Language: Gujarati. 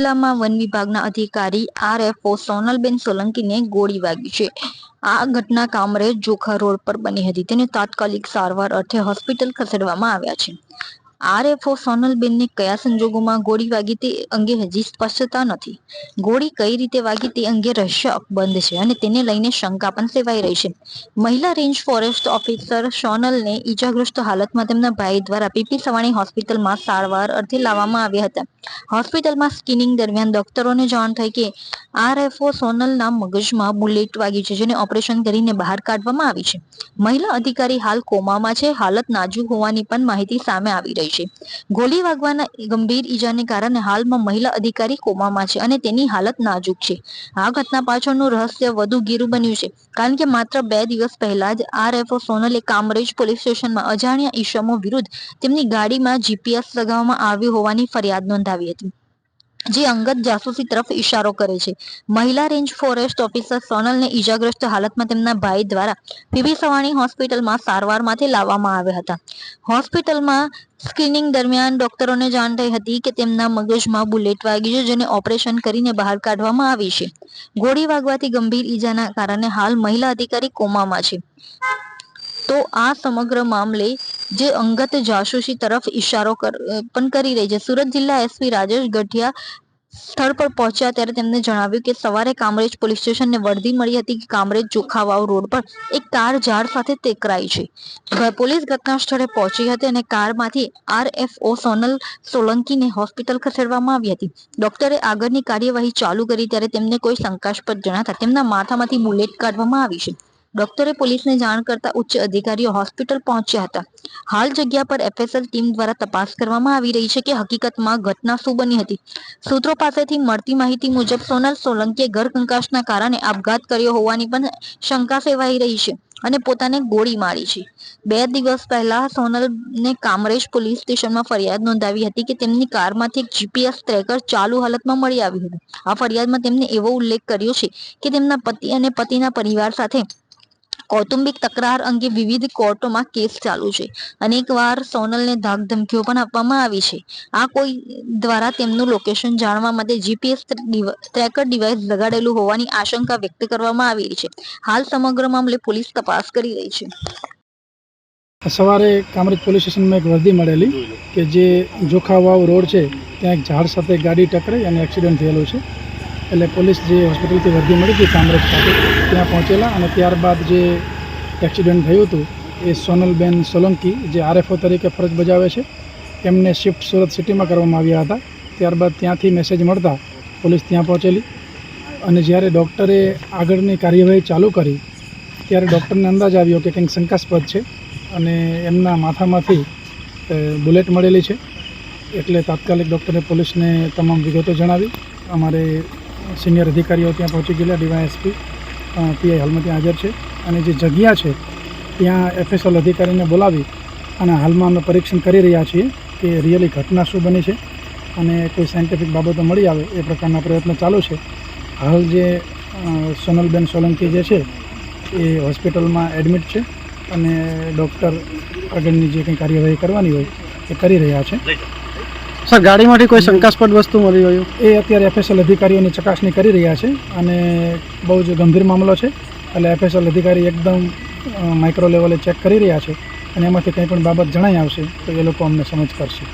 જિલ્લામાં વન વિભાગના અધિકારી આરએફઓ સોનલબેન સોલંકીને ગોળી વાગી છે. આ ઘટના કામરેજ જોખા રોડ પર બની હતી. તેને તાત્કાલિક સારવાર અર્થે હોસ્પિટલ ખસેડવામાં આવ્યા છે. આરએફઓ સોનલબેનને કયા સંજોગોમાં ગોળી વાગી તે અંગે હજી સ્પષ્ટતા નથી. ગોળી કઈ રીતે વાગી તે અંગે રહસ્ય બંધ છે અને તેને લઈને શંકા પણ સેવાઈ રહી છે. મહિલા રેન્જ ફોરેસ્ટ ઓફિસર સોનલને ઈજાગ્રસ્ત હાલતમાં તેમના ભાઈ દ્વારા પીપી સવાણી હોસ્પિટલમાં સારવાર અર્થે લાવવામાં આવ્યા હતા. હોસ્પિટલમાં સ્કિનિંગ દરમિયાન ડોક્ટરોને જાણ થઈ કે આરએફઓ સોનલના મગજમાં બુલેટ વાગી છે જેને ઓપરેશન કરીને બહાર કાઢવામાં આવી છે. મહિલા અધિકારી હાલ કોમામાં છે, હાલત નાજુક હોવાની પણ માહિતી સામે આવી રહી છે. ગોલી વાગવાના ગંભીર ઈજાને કારણે હાલમાં મહિલા અધિકારી કોમામાં છે અને તેની હાલત નાજુક છે. આ ઘટના પાછળનું રહસ્ય વધુ ગીરું બન્યું છે. કારણ કે માત્ર બે દિવસ પહેલા જ આરએફઓ સોનલે કામરેજ પોલીસ સ્ટેશનમાં અજાણ્યા ઈસમો વિરુદ્ધ તેમની ગાડીમાં જીપીએસ લગાવવામાં આવ્યું હોવાની ફરિયાદ નોંધાવી હતી. જે અંગત જાસૂસી તરફ ઇશારો કરે છે. મહિલા રેન્જ ફોરેસ્ટ ઓફિસર સોનલને ઈજાગ્રસ્ત હાલતમાં તેમના ભાઈ દ્વારા પીબી સવાણી હોસ્પિટલમાં સારવાર માટે લાવવામાં આવ્યા હતા. હોસ્પિટલમાં સ્ક્રીનિંગ દરમિયાન ડોક્ટરોને જાણ થઈ હતી કે તેમના મગજમાં બુલેટ વાગી છે, જેને ઓપરેશન કરીને બહાર કાઢવામાં આવી છે. ગોળી વાગવાથી ગંભીર ઈજાના કારણે હાલ મહિલા અધિકારી કોમામાં છે. તો આ સમગ્ર મામલે જે અંગત જાસૂસી તરફ ઇશારો પણ કરી રહી છે. સુરત જિલ્લા એસપી રાજેશ ગઢિયા સ્થળ પર પહોંચ્યા ત્યારે તેમને જણાવ્યું કે સવારે કામરેજ પોલીસ સ્ટેશનને વર્દી મળી હતી કે કામરેજ ચોખાવાવ રોડ પર એક કાર ઝાડ સાથે ટેકરાઈ છે. પોલીસ ઘટના સ્થળે પહોંચી હતી અને કારમાંથી આરએફઓ સોનલ સોલંકીને હોસ્પિટલ ખસેડવામાં આવી હતી. ડોક્ટરે આગળની કાર્યવાહી ચાલુ કરી ત્યારે તેમને કોઈ શંકાસ્પદ જણાતા તેમના માથામાંથી બુલેટ કાઢવામાં આવી છે. ડોક્ટરે પોલીસને જાણ કરતા ઉચ્ચ અધિકારીઓ હોસ્પિટલ પહોંચ્યા હતા. હાલ જગ્યા પર એફએસએલ ટીમ દ્વારા તપાસ કરવામાં આવી રહી છે કે હકીકતમાં ઘટના શું બની હતી. સૂત્રો પાસેથી મળતી માહિતી મુજબ, સોનલ સોલંકીએ ઘર કંકાશના કારણે આપઘાત કર્યો હોવાની પણ શંકા સેવાઈ રહી છે અને પોતાને ગોળી મારી છે. બે દિવસ પહેલા સોનલને કામરેજ પોલીસ સ્ટેશનમાં ફરિયાદ નોંધાવી હતી કે તેમની કારમાંથી એક જીપીએસ ટ્રેકર ચાલુ હાલતમાં મળી આવ્યું હતું. આ ફરિયાદમાં તેમને એવો ઉલ્લેખ કર્યો છે કે તેમના પતિ અને પતિના પરિવાર સાથે કૌટુંબિક તકરાર અંગે વિવિધ કોર્ટોમાં કેસ ચાલુ છે. અનેકવાર સોનલને ધાક ધમકીઓ પણ આપવામાં આવી છે. આ કોઈ દ્વારા તેમનું લોકેશન જાણવા માટે જીપીએસ ટ્રેકર ડિવાઇસ લગાડેલું હોવાની આશંકા વ્યક્ત કરવામાં આવી રહી છે. હાલ સમગ્ર મામલે પોલીસ તપાસ કરી રહી છે. સવારે કામરેજ પોલીસ સ્ટેશનમાં એક વર્દી મળેલી કે જે જોખાવાવ રોડ છે, ત્યાં એક ઝાડ સાથે ગાડી ટકરાઈ અને એક્સિડન્ટ થયેલો છે. એટલે પોલીસ જે હોસ્પિટલથી વર્દી મળી હતી કામરેજ ખાતે ત્યાં પહોંચેલા અને ત્યારબાદ જે એક્સિડન્ટ થયું હતું એ સોનલબેન સોલંકી જે આરએફઓ તરીકે ફરજ બજાવે છે એમને શિફ્ટ સુરત સિટીમાં કરવામાં આવ્યા હતા. ત્યારબાદ ત્યાંથી મેસેજ મળતા પોલીસ ત્યાં પહોંચેલી અને જ્યારે ડૉક્ટરે આગળની કાર્યવાહી ચાલુ કરી, ત્યારે ડૉક્ટરને અંદાજ આવ્યો કે કંઈક શંકાસ્પદ છે અને એમના માથામાંથી બુલેટ મળેલી છે. એટલે તાત્કાલિક ડૉક્ટરે પોલીસને તમામ વિગતો જણાવી. અમારે સિનિયર અધિકારીઓ ત્યાં પહોંચી ગયેલા ડીવાય એસપી પીઆઈ હાલમાં ત્યાં હાજર છે. અને જે જગ્યા છે, ત્યાં એફએસએલ અધિકારીને બોલાવી અને હાલમાં અમે પરીક્ષણ કરી રહ્યા છીએ કે રિયલી ઘટના શું બની છે અને કોઈ સાયન્ટિફિક બાબતો મળી આવે એ પ્રકારના પ્રયત્નો ચાલુ છે. હાલ જે સોનલબેન સોલંકી જે છે, એ હોસ્પિટલમાં એડમિટ છે અને ડૉક્ટર આગળની જે કંઈ કાર્યવાહી કરવાની હોય એ કરી રહ્યા છે. સર ગાડીમાંથી કોઈ શંકાસ્પદ વસ્તુ મળી ગયું એ અત્યારે એફએસએલ અધિકારીઓની ચકાસણી કરી રહ્યા છે અને બહુ જ ગંભીર મામલો છે. એટલે એફએસએલ અધિકારી એકદમ માઇક્રો લેવલે ચેક કરી રહ્યા છે અને એમાંથી કંઈ પણ બાબત જણાઈ આવશે તો એ લોકો અમને સમજ કરશે.